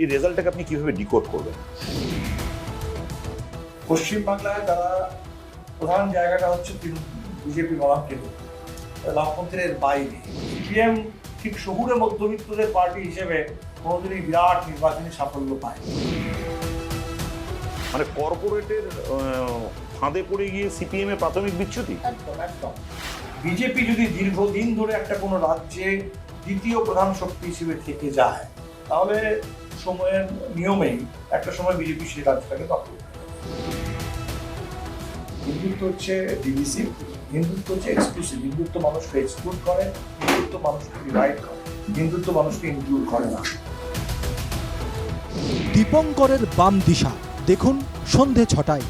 এই রেজাল্টটাকে আপনি কীভাবে ডিকোড করবেন? পশ্চিমবাংলায় তারা প্রধান জায়গাটা হচ্ছে বিজেপি বনাম কেন্দ্র। বামপন্থীর এর বাইরে। সিপিএম ঠিক শহুরে মধ্যবিত্তদের পার্টি হিসেবে কোনোদিনই বিরাট নির্বাচনী সাফল্য পায় মানে কর্পোরেটের ফাঁদে পড়ে গিয়ে সিপিএম এর প্রাথমিক বিচ্যুতি? একদম একদম। বিজেপি যদি দীর্ঘদিন ধরে একটা কোনো রাজ্যে দ্বিতীয় প্রধান শক্তি হিসেবে থেকে যায় তাহলে সময়ের নিয়মেই একটা সময় বিজেপি সেই রাজ্যটাকে দখল হিন্দুত্ব হচ্ছে ডিভিসি হিন্দুত্ব হচ্ছে এক্সক্লুসিভ হিন্দুত্ব মানুষকে এক্সক্লুড করে, হিন্দুত্ব মানুষকে ডিভাইড করে। হিন্দুত্ব মানুষকে ইনক্লুড করে না। দীপঙ্করের বাম দিশা, দেখুন সন্ধে ছটায়।